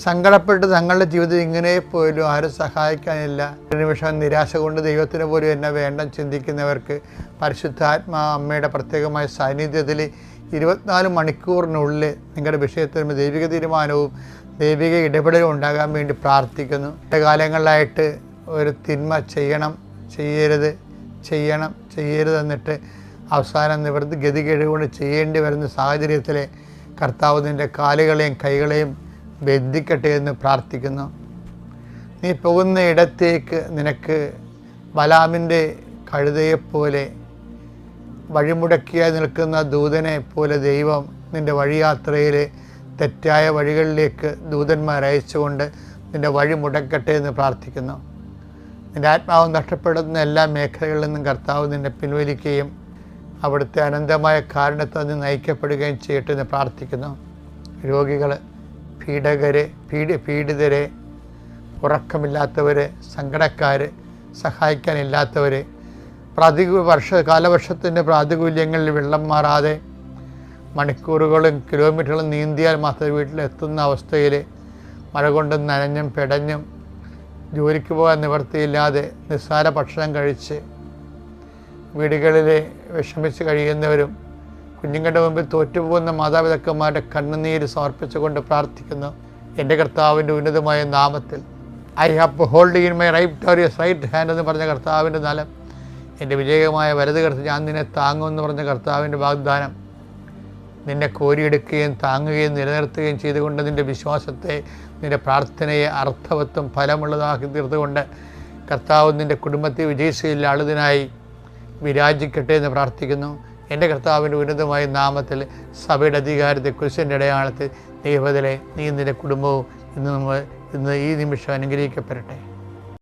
സങ്കടപ്പെട്ട് തങ്ങളുടെ ജീവിതം ഇങ്ങനെ പോലും ആരും സഹായിക്കാനില്ല. നിമിഷം നിരാശ കൊണ്ട് ദൈവത്തിന് പോലും എന്നെ വേണ്ട ചിന്തിക്കുന്നവർക്ക് പരിശുദ്ധാത്മാ അമ്മയുടെ പ്രത്യേകമായ സാന്നിധ്യത്തിൽ ഇരുപത്തിനാല് മണിക്കൂറിനുള്ളിൽ നിങ്ങളുടെ വിഷയത്തിന് ദൈവിക തീരുമാനവും ദൈവിക ഇടപെടലും ഉണ്ടാകാൻ വേണ്ടി പ്രാർത്ഥിക്കുന്നു. കാലങ്ങളിലായിട്ട് ഒരു തിന്മ ചെയ്യണം ചെയ്യരുത് ചെയ്യണം ചെയ്യരുത് എന്നിട്ട് അവസാനം നിവൃത്തി ഗതികേട് കൊണ്ട് ചെയ്യേണ്ടി വരുന്ന സാഹചര്യത്തിലെ കർത്താവ് നിന്റെ കാലുകളെയും കൈകളെയും ബന്ധിക്കട്ടെ എന്ന് പ്രാർത്ഥിക്കുന്നു. നീ പോകുന്ന ഇടത്തേക്ക് നിനക്ക് ബലാമിന്റെ കഴുതയെപ്പോലെ വഴിമുടക്കിയായി നിൽക്കുന്ന ദൂതനെ പോലെ ദൈവം നിന്റെ വഴിയാത്രയിൽ തെറ്റായ വഴികളിലേക്ക് ദൂതന്മാർ അയച്ചുകൊണ്ട് നിന്റെ വഴി മുടക്കട്ടെ എന്ന് പ്രാർത്ഥിക്കുന്നു. നിന്റെ ആത്മാവ് നഷ്ടപ്പെടുന്ന എല്ലാ മേഖലകളിൽ നിന്നും കർത്താവ് നിന്നെ പിൻവലിക്കുകയും അവിടുത്തെ അനന്തമായ കാരണത്താൽ നിന്ന് നയിക്കപ്പെടുകയും ചെയ്യട്ടെ എന്ന് പ്രാർത്ഥിക്കുന്നു. രോഗികൾ പീഡകരെ പീഡി പീഡിതരെ ഉറക്കമില്ലാത്തവരെ സങ്കടക്കാർ സഹായിക്കാനില്ലാത്തവർ പ്രാതി വർഷ കാലവർഷത്തിന്റെ പ്രാതികൂല്യങ്ങളിൽ വെള്ളം മാറാതെ മണിക്കൂറുകളും കിലോമീറ്ററുകളും നീന്തിയാൽ മാത്രമേ വീട്ടിലെത്തുന്ന അവസ്ഥയിൽ മഴ കൊണ്ട് നനഞ്ഞും പെടഞ്ഞും ജോലിക്ക് പോകാൻ നിവർത്തിയില്ലാതെ നിസ്സാര ഭക്ഷണം കഴിച്ച് വീടുകളിൽ വിഷമിച്ച് കഴിയുന്നവരും കുഞ്ഞുങ്ങളുടെ മുമ്പിൽ തോറ്റുപോകുന്ന മാതാപിതാക്കന്മാരുടെ കണ്ണുനീര് സമർപ്പിച്ചുകൊണ്ട് പ്രാർത്ഥിക്കുന്നു. എന്റെ കർത്താവിന്റെ ഉന്നതമായ നാമത്തിൽ I have hold in my right right hand എന്ന് പറഞ്ഞ കർത്താവിന്റെ നലം എന്റെ വിജയകമായ വലത് കർത്ത് ഞാൻ നിന്നെ താങ്ങുമെന്ന് പറഞ്ഞ കർത്താവിന്റെ വാഗ്ദാനം. നിന്നെ കോരിയെടുക്കുകയും താങ്ങുകയും നിലനിർത്തുകയും ചെയ്തുകൊണ്ട് നിന്റെ വിശ്വാസത്തെ നിന്റെ പ്രാർത്ഥനയെ അർത്ഥവത്വം ഫലമുള്ളതാക്കി തീർത്തുകൊണ്ട് കർത്താവ് നിന്റെ കുടുംബത്തെ വിജയിച്ചതിൽ ആളുതിനായി വിരാജിക്കട്ടെ എന്ന് പ്രാർത്ഥിക്കുന്നു. എന്റെ കർത്താവിന്റെ ഉന്നതമായ നാമത്തിൽ സഭയുടെ അധികാരത്തെ കുരിശന്റെ അടയാളത്തിൽ ദൈവത്തിലെ നീ നിന്റെ കുടുംബവും ഇന്ന് നമ്മൾ ഇന്ന് ഈ നിമിഷം അനുഗ്രഹിക്കപ്പെടട്ടെ.